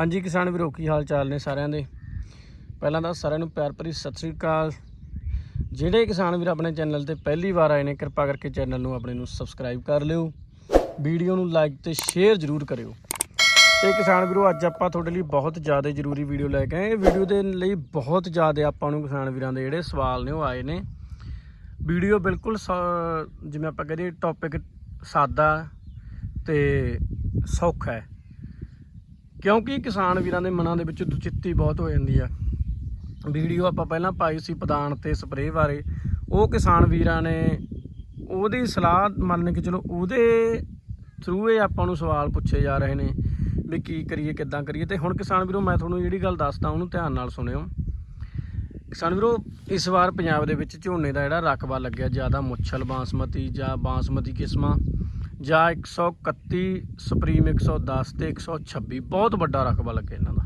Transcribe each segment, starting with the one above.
ਹਾਂਜੀ ਕਿਸਾਨ ਵੀਰੋ, ਕੀ ਹਾਲ ਚਾਲ ਨੇ ਸਾਰਿਆਂ ਦੇ? ਪਹਿਲਾਂ ਤਾਂ ਸਾਰਿਆਂ ਨੂੰ ਪਿਆਰ ਭਰੀ ਸਤਿ ਸ੍ਰੀ ਅਕਾਲ। ਜਿਹੜੇ ਕਿਸਾਨ ਵੀਰ ਆਪਣੇ ਚੈਨਲ ਤੇ ਪਹਿਲੀ ਵਾਰ ਆਏ ਨੇ, ਕਿਰਪਾ ਕਰਕੇ ਚੈਨਲ ਨੂੰ ਆਪਣੇ ਨੂੰ ਸਬਸਕ੍ਰਾਈਬ ਕਰ ਲਿਓ। ਵੀਡੀਓ ਨੂੰ ਲਾਈਕ ਤੇ ਸ਼ੇਅਰ ਜ਼ਰੂਰ ਕਰਿਓ। ਤੇ ਕਿਸਾਨ ਵੀਰੋ, ਅੱਜ ਆਪਾਂ ਤੁਹਾਡੇ ਲਈ ਬਹੁਤ ਜ਼ਿਆਦਾ ਜ਼ਰੂਰੀ ਵੀਡੀਓ ਲੈ ਕੇ ਆਏ। ਇਹ ਵੀਡੀਓ ਦੇ ਲਈ ਬਹੁਤ ਜ਼ਿਆਦਾ ਆਪਾਂ ਨੂੰ ਕਿਸਾਨ ਵੀਰਾਂ ਦੇ ਜਿਹੜੇ ਸਵਾਲ ਨੇ, ਉਹ ਆਏ ਨੇ। ਵੀਡੀਓ ਬਿਲਕੁਲ ਸ- ਜਿਵੇਂ ਆਪਾਂ ਕਹਦੇ ਟੌਪਿਕ ਸਾਦਾ ਤੇ ਸੌਖਾ ਹੈ। ਕਿਉਂਕਿ ਕਿਸਾਨ ਵੀਰਾਂ ਦੇ ਮਨਾਂ ਦੇ ਵਿੱਚ ਦੁਚਿੱਤੀ ਬਹੁਤ ਹੋ ਜਾਂਦੀ ਆ। ਵੀਡੀਓ ਆਪਾਂ ਪਹਿਲਾਂ ਪਾਈ ਸੀ ਪ੍ਰਦਾਨ ਤੇ ਸਪਰੇਅ ਬਾਰੇ। ਉਹ ਕਿਸਾਨ ਵੀਰਾਂ ਨੇ ਉਹਦੀ ਸਲਾਹ ਮੰਨ ਕੇ ਚਲੋ ਉਹਦੇ ਥਰੂ ਇਹ ਆਪਾਂ ਨੂੰ ਸਵਾਲ ਪੁੱਛੇ ਜਾ ਰਹੇ ਨੇ ਵੀ ਕੀ ਕਰੀਏ, ਕਿੱਦਾਂ ਕਰੀਏ। ਤੇ ਹੁਣ ਕਿਸਾਨ ਵੀਰੋ, ਮੈਂ ਤੁਹਾਨੂੰ ਜਿਹੜੀ ਗੱਲ ਦੱਸਦਾ, ਉਹਨੂੰ ਧਿਆਨ ਨਾਲ ਸੁਣਿਓ। ਕਿਸਾਨ ਵੀਰੋ, ਇਸ ਵਾਰ ਪੰਜਾਬ ਦੇ ਵਿੱਚ ਝੋਨੇ ਦਾ ਜਿਹੜਾ ਰਕਬਾ ਲੱਗਿਆ, ਜ਼ਿਆਦਾ ਮੁੱਛਲ ਬਾਸਮਤੀ ਜਾਂ ਬਾਸਮਤੀ ਕਿਸਮਾਂ। ਜਾਂ 131 ਸੁਪਰੀਮ 110 ਤੇ 126 ਬਹੁਤ ਵੱਡਾ ਰਕਬਾ ਲੱਗਿਆ ਇਹਨਾਂ ਦਾ।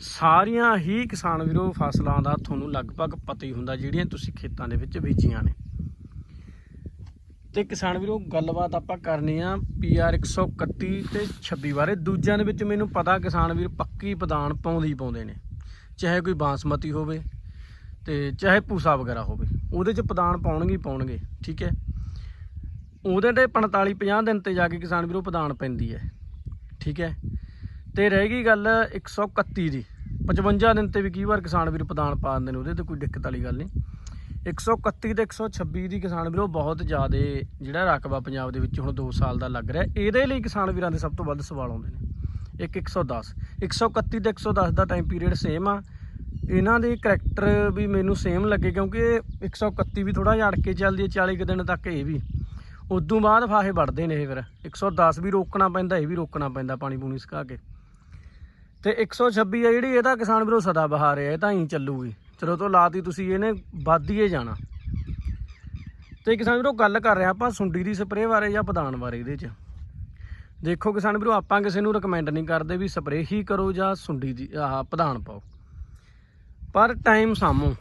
ਸਾਰੀਆਂ ਹੀ ਕਿਸਾਨ ਵੀਰੋ ਫਸਲਾਂ ਦਾ ਤੁਹਾਨੂੰ ਲਗਭਗ ਪਤਾ ਹੀ ਹੁੰਦਾ, ਜਿਹੜੀਆਂ ਤੁਸੀਂ ਖੇਤਾਂ ਦੇ ਵਿੱਚ ਬੀਜੀਆਂ ਨੇ। ਤੇ ਕਿਸਾਨ ਵੀਰੋ, ਗੱਲਬਾਤ ਆਪਾਂ ਕਰਨੀ ਆ ਪੀਆਰ 131 ਤੇ 26 ਬਾਰੇ। ਦੂਜਿਆਂ ਦੇ ਵਿੱਚ ਮੈਨੂੰ ਪਤਾ ਕਿਸਾਨ ਵੀਰ ਪੱਕੀ ਪਦਾਨ ਪਾਉਂਦੇ ਹੀ ਪਾਉਂਦੇ ਨੇ, ਚਾਹੇ ਕੋਈ ਬਾਸਮਤੀ ਹੋਵੇ ਤੇ ਚਾਹੇ ਪੂਸਾ ਵਗੈਰਾ ਹੋਵੇ, ਉਹਦੇ ਚ ਪ੍ਰਦਾਨ ਪਾਉਣਗੇ ਪਾਉਣਗੇ, ਠੀਕ ਹੈ? ਉਹਦੇ ਤੇ 45 50 ਦਿਨ ਤੇ ਜਾ ਕੇ ਕਿਸਾਨ ਵੀਰੋ ਪ੍ਰਦਾਨ ਪੈਂਦੀ ਹੈ। ਠੀਕ ਹੈ? ਤੇ ਰਹਿ ਗਈ ਗੱਲ 131 ਦੀ। 55 ਦਿਨ ਤੇ ਵੀ ਕਈ ਵਾਰ ਕਿਸਾਨ ਵੀਰ ਪ੍ਰਦਾਨ ਪਾ ਦਿੰਦੇ ਨੇ, ਉਹਦੇ ਤੇ ਕੋਈ ਦਿੱਕਤ ਵਾਲੀ ਗੱਲ ਨਹੀਂ। 131 ਤੇ 126 ਦੀ ਕਿਸਾਨ ਵੀਰੋ ਬਹੁਤ ਜ਼ਿਆਦਾ ਜਿਹੜਾ ਰਕਬਾ ਪੰਜਾਬ ਦੇ ਵਿੱਚ ਹੁਣ 2 ਸਾਲ ਦਾ ਲੱਗ ਰਿਹਾ। ਇਹਦੇ ਲਈ ਕਿਸਾਨ ਵੀਰਾਂ ਦੇ ਸਭ ਤੋਂ ਵੱਧ ਸਵਾਲ ਆਉਂਦੇ ਨੇ। ਇੱਕ 110 131 ਤੇ 110 ਦਾ ਟਾਈਮ ਪੀਰੀਅਡ ਸੇਮ ਆ। ਇਹਨਾਂ ਦੇ ਕਰੈਕਟਰ ਵੀ ਮੈਨੂੰ ਸੇਮ ਲੱਗੇ ਕਿਉਂਕਿ ਇਹ 131 ਵੀ ਥੋੜਾ ਜਿਹਾ ਅੜ ਕੇ ਚੱਲਦੀ ਹੈ 40 ਕੁ ਦਿਨ ਤੱਕ ਇਹ ਵੀ। ਉਦੋਂ ਬਾਅਦ ਫਾਹੇ ਵੜਦੇ ਨੇ ਇਹ ਫਿਰ। 110 ਵੀ ਰੋਕਣਾ ਪੈਂਦਾ, ਇਹ ਵੀ ਰੋਕਣਾ ਪੈਂਦਾ ਪਾਣੀ ਪੂਣੀ ਸੁਕਾ ਕੇ। ਤੇ 126 ਆ ਜਿਹੜੀ, ਇਹ ਤਾਂ ਕਿਸਾਨ ਵੀਰੋ ਸਦਾ ਬਹਾਰ ਹੈ ਇਹ ਤਾਂ ਹੀ ਚੱਲੂਗੀ। ਚਲੋ ਤੋਂ ਲਾਤੀ ਤੁਸੀਂ, ਇਹਨੇ ਵੱਧੀਏ ਜਾਣਾ। ਤੇ ਕਿਸਾਨ ਵੀਰੋ ਗੱਲ ਕਰ ਰਹੇ, ਆਪਾਂ ਸੁੰਡੀ ਦੀ ਸਪਰੇਅ ਬਾਰੇ ਜਾਂ ਪਦਾਨ ਬਾਰੇ ਇਹਦੇ 'ਚ। ਦੇਖੋ ਕਿਸਾਨ ਵੀਰੋ, ਆਪਾਂ ਕਿਸੇ ਨੂੰ ਰეკਮੈਂਡ ਨਹੀਂ ਕਰਦੇ ਵੀ ਸਪਰੇਅ ਹੀ ਕਰੋ ਜਾਂ ਸੁੰਡੀ ਦੀ, ਆਹ ਪਦਾਨ ਪਾਓ। ਪਰ ਟਾਈਮ ਸਾਮੋ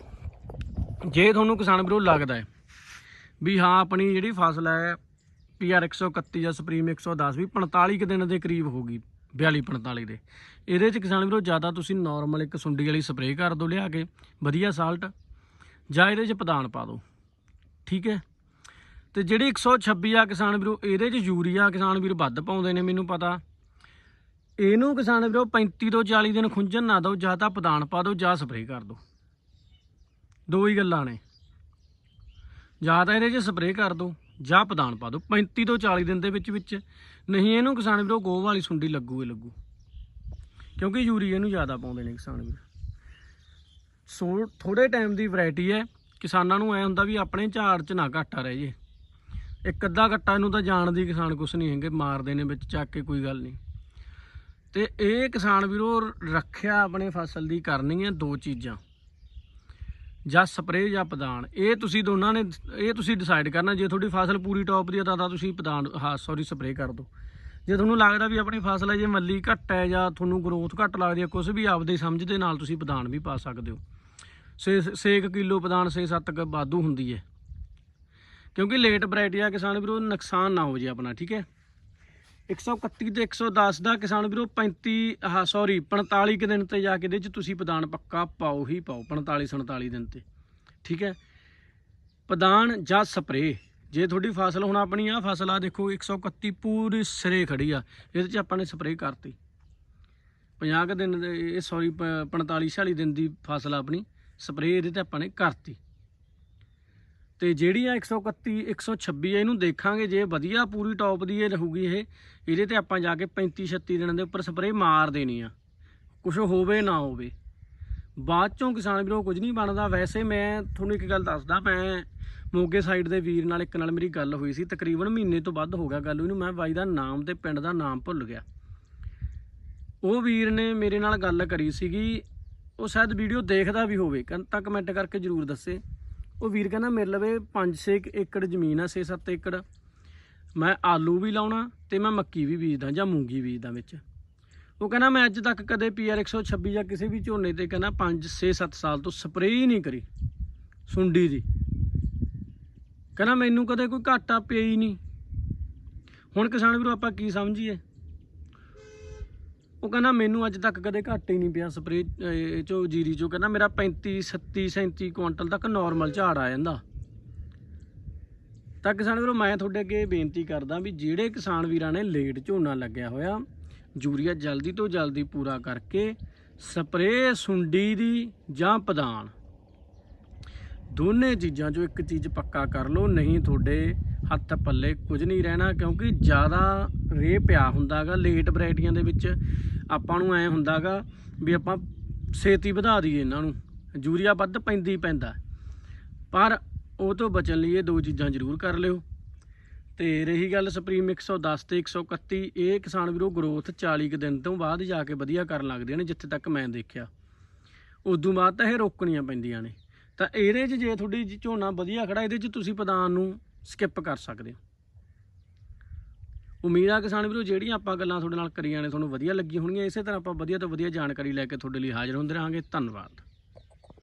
ਜੇ ਤੁਹਾਨੂੰ ਕਿਸਾਨ ਵੀਰੋ ਲੱਗਦਾ ਹੈ ਵੀ ਹਾਂ, ਆਪਣੀ ਜਿਹੜੀ ਫਸਲ ਹੈ ਪੀਆਰ 131 ਜਾਂ ਸੁਪਰੀਮ 110 ਵੀ 45 ਕੁ ਦਿਨ ਦੇ ਕਰੀਬ ਹੋਗੀ 42 45 ਦੇ। ਇਹਦੇ ਚ ਕਿਸਾਨ ਵੀਰੋ, ਜ਼ਿਆਦਾ ਤੁਸੀਂ ਨਾਰਮਲ ਇੱਕ ਸੁੰਡੀ ਵਾਲੀ ਸਪਰੇਅ ਕਰ ਦਿਓ ਲਿਆ ਕੇ, ਵਧੀਆ ਸਾਲਟ ਜਾਂ ਇਹਦੇ ਚ ਪਦਾਨ ਪਾ ਦਿਓ, ਠੀਕ ਹੈ? ਤੇ ਜਿਹੜੀ 126 ਆ ਕਿਸਾਨ ਵੀਰੋ, ਇਹਦੇ ਚ ਯੂਰੀਆ ਕਿਸਾਨ ਵੀਰ ਵੱਧ ਪਾਉਂਦੇ ਨੇ, ਮੈਨੂੰ ਪਤਾ। ਇਹਨੂੰ ਕਿਸਾਨ ਵੀਰੋ 35 ਤੋਂ 40 ਦਿਨ ਖੁੰਝਣ ਨਾ ਦਿਓ, ਜਾਂ ਤਾਂ ਪਦਾਨ ਪਾ ਦਿਓ, ਜਾਂ ਸਪਰੇਅ ਕਰ ਦਿਓ। ਦੋ ਹੀ ਗੱਲਾਂ ਨੇ। ਜਾਂ ਤਾਂ ਇਹਦੇ 'ਚ ਸਪਰੇਅ ਕਰ ਦਿਓ ਜਾਂ ਪਦਾਨ ਪਾ ਦਿਓ 35 ਤੋਂ 40 ਦਿਨ ਦੇ ਵਿੱਚ ਵਿੱਚ। ਨਹੀਂ, ਇਹਨੂੰ ਕਿਸਾਨ ਵੀਰੋ ਗੋਹ ਵਾਲੀ ਸੁੰਡੀ ਲੱਗੂ ਹੀ ਲੱਗੂ। ਕਿਉਂਕਿ ਯੂਰੀਆ ਨੂੰ ਜ਼ਿਆਦਾ ਪਾਉਂਦੇ ਨੇ ਕਿਸਾਨ ਵੀਰ। ਸੋ ਥੋੜੇ ਟਾਈਮ ਦੀ ਵੈਰਾਈਟੀ ਹੈ। ਕਿਸਾਨਾਂ ਨੂੰ ਐ ਹੁੰਦਾ ਵੀ ਆਪਣੇ ਝਾੜ 'ਚ ਨਾ ਘਾਟਾ ਰਹਿ ਜੇ। ਇੱਕ ਅੱਧਾ ਘੱਟਾ ਇਹਨੂੰ ਤਾਂ ਜਾਣਦੀ ਕਿਸਾਨ ਕੁਛ ਨਹੀਂ ਹੈਗੇ, ਮਾਰਦੇ ਨੇ ਵਿੱਚ ਚੱਕ ਕੇ, ਕੋਈ ਗੱਲ ਨਹੀਂ। ਤੇ ਇਹ ਕਿਸਾਨ ਵੀਰੋ ਰੱਖਿਆ ਆਪਣੇ ਫਸਲ ਦੀ ਕਰਨੀ ਹੈ ਦੋ ਚੀਜ਼ਾਂ। ਜਾਂ ਸਪਰੇਅ ਜਾਂ ਪਦਾਨ, ਇਹ ਤੁਸੀਂ ਦੋਨਾਂ ਨੇ, ਇਹ ਤੁਸੀਂ ਡਿਸਾਈਡ ਕਰਨਾ, ਜੇ ਤੁਹਾਡੀ ਫਸਲ ਪੂਰੀ ਟੌਪ ਦੀ ਆ ਤਾਂ ਤੁਸੀਂ ਪਦਾਨ, ਹਾਂ ਸੌਰੀ ਸਪਰੇਅ ਕਰ ਦਿਓ। ਜੇ ਤੁਹਾਨੂੰ ਲੱਗਦਾ ਵੀ ਆਪਣੀ ਫਸਲ ਹੈ ਜੇ ਮੱਲੀ ਘੱਟ ਹੈ ਜਾਂ ਤੁਹਾਨੂੰ ਗਰੋਥ ਘੱਟ ਲੱਗਦੀ ਹੈ ਕੁਝ ਵੀ ਆਪਦੇ ਸਮਝ ਦੇ ਨਾਲ ਤੁਸੀਂ ਪਦਾਨ ਵੀ ਪਾ ਸਕਦੇ ਹੋ। 6 ਕਿਲੋ ਪਦਾਨ 6-7 ਕ ਵਾਧੂ ਹੁੰਦੀ ਹੈ। ਕਿਉਂਕਿ ਲੇਟ ਵੈਰਾਈਟੀ ਆ ਕਿਸਾਨ ਵੀਰੋ, ਨੁਕਸਾਨ ਨਾ ਹੋ ਜੇ ਆਪਣਾ, ਠੀਕ ਹੈ? 131 ਤੇ 110 ਦਾ ਕਿਸਾਨ ਵੀਰੋ 35 ਆਹ ਸੌਰੀ 45 ਕੁ ਦਿਨ ਤੇ ਜਾ ਕੇ ਇਹਦੇ ਚ ਤੁਸੀਂ ਪਦਾਨ ਪੱਕਾ ਪਾਓ ਹੀ ਪਾਓ 45 47 ਦਿਨ ਤੇ। ਠੀਕ ਹੈ? ਪਦਾਨ ਜਾਂ ਸਪਰੇ ਜੇ ਤੁਹਾਡੀ ਫਸਲ ਹੁਣ ਆਪਣੀ ਆ ਫਸਲ ਆ, ਦੇਖੋ 131 ਪੂਰੀ ਸਿਰੇ ਖੜੀ ਆ, ਇਹਦੇ ਚ ਆਪਾਂ ਨੇ ਸਪਰੇ ਕਰਤੀ। 50 ਕੁ ਦਿਨ ਇਹ ਸੌਰੀ 45 46 ਦਿਨ ਦੀ ਫਸਲ ਆਪਣੀ ਸਪਰੇ ਇਹਦੇ ਤੇ ਆਪਾਂ ਨੇ ਕਰਤੀ। ਤੇ ਜਿਹੜੀ ਆ 131 126 ਇਹਨੂੰ ਦੇਖਾਂਗੇ ਜੇ ਵਧੀਆ ਪੂਰੀ ਟੌਪ ਦੀ ਇਹ ਰਹੂਗੀ ਇਹ, ਇਹਦੇ ਤੇ ਆਪਾਂ ਜਾ ਕੇ 35 36 ਦਿਨਾਂ ਦੇ ਉੱਪਰ ਸਪਰੇਅ ਮਾਰ ਦੇਣੀ ਆ। ਕੁਝ ਹੋਵੇ ਨਾ ਹੋਵੇ। ਬਾਅਦ ਚੋਂ ਕਿਸਾਨ ਵੀਰੋ, ਕੁਝ ਨਹੀਂ ਬਣਦਾ। ਵੈਸੇ ਮੈਂ ਤੁਹਾਨੂੰ ਇੱਕ ਗੱਲ ਦੱਸਦਾ, ਮੈਂ ਮੋਗੇ ਸਾਈਡ ਦੇ ਵੀਰ ਨਾਲ, ਇੱਕ ਨਾਲ ਮੇਰੀ ਗੱਲ ਹੋਈ ਸੀ। ਤਕਰੀਬਨ ਮਹੀਨੇ ਤੋਂ ਵੱਧ ਹੋ ਗਿਆ ਗੱਲ ਹੋਈ ਮੈਂ ਬਾਈ ਦਾ ਨਾਮ ਤੇ ਪਿੰਡ ਦਾ ਨਾਮ ਭੁੱਲ ਗਿਆ। ਉਹ ਵੀਰ ਨੇ ਮੇਰੇ ਨਾਲ ਗੱਲ ਕਰੀ ਸੀਗੀ। ਉਹ ਸ਼ਾਇਦ ਵੀਡੀਓ ਦੇਖਦਾ ਵੀ ਹੋਵੇ। ਕੰ- ਤਾਂ ਕਮੈਂਟ ਕਰਕੇ ਜਰੂਰ ਦੱਸੇ। ਉਹ ਵੀਰ ਕਹਿੰਦਾ ਮੇਰੇ ਲਵੇ 5-6 ਏਕੜ ਜ਼ਮੀਨ ਆ 6-7 ਏਕੜ। ਮੈਂ ਆਲੂ ਵੀ ਲਾਉਣਾ ਤੇ ਮੈਂ ਮੱਕੀ ਵੀ ਬੀਜਦਾ ਜਾਂ ਮੂੰਗੀ ਬੀਜਦਾ ਵਿੱਚ। ਉਹ ਕਹਿੰਦਾ ਮੈਂ ਅੱਜ ਤੱਕ ਕਦੇ ਪੀਆਰ 126 ਜਾਂ ਕਿਸੇ ਵੀ ਝੋਨੇ ਤੇ ਕਹਿੰਦਾ 5-6-7 ਸਾਲ ਤੋਂ ਸਪਰੇਅ ਹੀ ਨਹੀਂ ਕਰੀ। ਸੁੰਡੀ ਦੀ ਕਹਿੰਦਾ ਮੈਨੂੰ ਕਦੇ ਕੋਈ ਘਾਟਾ ਪਿਆ ਹੀ ਨਹੀਂ। ਹੁਣ ਕਿਸਾਨ ਵੀਰੋ ਆਪਾਂ ਕੀ ਸਮਝੀਏ? ਉਹ ਕਹਿੰਦਾ ਮੈਨੂੰ ਅੱਜ ਤੱਕ ਕਦੇ ਘੱਟ ਹੀ ਨਹੀਂ ਪਿਆ ਸਪਰੇ ਚੋ ਜੀਰੀ ਚੋ। ਕਹਿੰਦਾ ਮੇਰਾ 35 37 37 ਕੁਇੰਟਲ ਤੱਕ ਨਾਰਮਲ ਝਾੜ ਆ ਜਾਂਦਾ। ਤਾਂ ਕਿਸਾਨ ਵੀਰੋ, ਮੈਂ ਤੁਹਾਡੇ ਅੱਗੇ ਬੇਨਤੀ ਕਰਦਾ ਵੀ ਜਿਹੜੇ ਕਿਸਾਨ ਵੀਰਾਂ ਨੇ ਲੇਟ ਝੋਨਾ ਲੱਗਿਆ ਹੋਇਆ, ਯੂਰੀਆ ਜਲਦੀ ਤੋਂ ਜਲਦੀ ਪੂਰਾ ਕਰਕੇ ਸਪਰੇ ਸੁੰਡੀ ਦੀ ਜਾਂ ਪਦਾਨ ਦੋਨੇ ਚੀਜ਼ਾਂ ਚੋਂ ਇੱਕ ਚੀਜ਼ ਪੱਕਾ ਕਰ ਲਓ, ਨਹੀਂ ਤੁਹਾਡੇ ਹੱਥ ਪੱਲੇ ਕੁਝ ਨਹੀਂ ਰਹਿਣਾ, ਕਿਉਂਕਿ ਜ਼ਿਆਦਾ ਰੇ ਪਿਆ ਹੁੰਦਾਗਾ ਲੇਟ ਵੈਰਾਈਟੀਆਂ ਦੇ ਵਿੱਚ। ਆਪਾਂ ਨੂੰ ਐ ਹੁੰਦਾਗਾ ਵੀ ਆਪਾਂ ਛੇਤੀ ਵਧਾ ਦਈਏ ਇਹਨਾਂ ਨੂੰ, ਯੂਰੀਆ ਵੱਧ ਪੈਂਦੀ ਪੈਂਦਾ। ਪਰ ਉਹ ਤੋਂ ਬਚਣ ਲਈ ਇਹ ਦੋ ਚੀਜ਼ਾਂ ਜ਼ਰੂਰ ਕਰ ਲਿਓ। ਤੇ ਰਹੀ ਗੱਲ ਸੁਪਰੀਮ 110 ਤੇ 131 ਇਹ ਕਿਸਾਨ ਵੀਰੋ ਗਰੋਥ 40 ਕੁ ਦਿਨ ਤੋਂ ਬਾਅਦ ਜਾ ਕੇ ਵਧੀਆ ਕਰਨ ਲੱਗਦੇ ਨੇ, ਜਿੱਥੇ ਤੱਕ ਮੈਂ ਦੇਖਿਆ। ਉਦੋਂ ਬਾਅਦ ਤਾਂ ਇਹ ਰੋਕਣੀਆਂ ਪੈਂਦੀਆਂ ਨੇ। ਤਾਂ ਇਹਦੇ 'ਚ ਜੇ ਤੁਹਾਡੀ ਝੋਨਾ ਵਧੀਆ ਖੜਾ, ਇਹਦੇ 'ਚ ਤੁਸੀਂ ਪਦਾਨ ਨੂੰ ਸਕਿਪ ਕਰ ਸਕਦੇ ਹੋ। ਉਮੀਦ ਆ ਕਿਸਾਨ ਵੀਰੋ, ਜਿਹੜੀਆਂ ਆਪਾਂ ਗੱਲਾਂ ਤੁਹਾਡੇ ਨਾਲ ਕਰੀਆਂ ਨੇ, ਤੁਹਾਨੂੰ ਵਧੀਆ ਲੱਗੀਆਂ ਹੋਣਗੀਆਂ। ਇਸੇ ਤਰ੍ਹਾਂ ਆਪਾਂ ਵਧੀਆ ਤੋਂ ਵਧੀਆ ਜਾਣਕਾਰੀ ਲੈ ਕੇ ਤੁਹਾਡੇ ਲਈ ਹਾਜ਼ਰ ਹੁੰਦੇ ਰਹਾਂਗੇ। ਧੰਨਵਾਦ।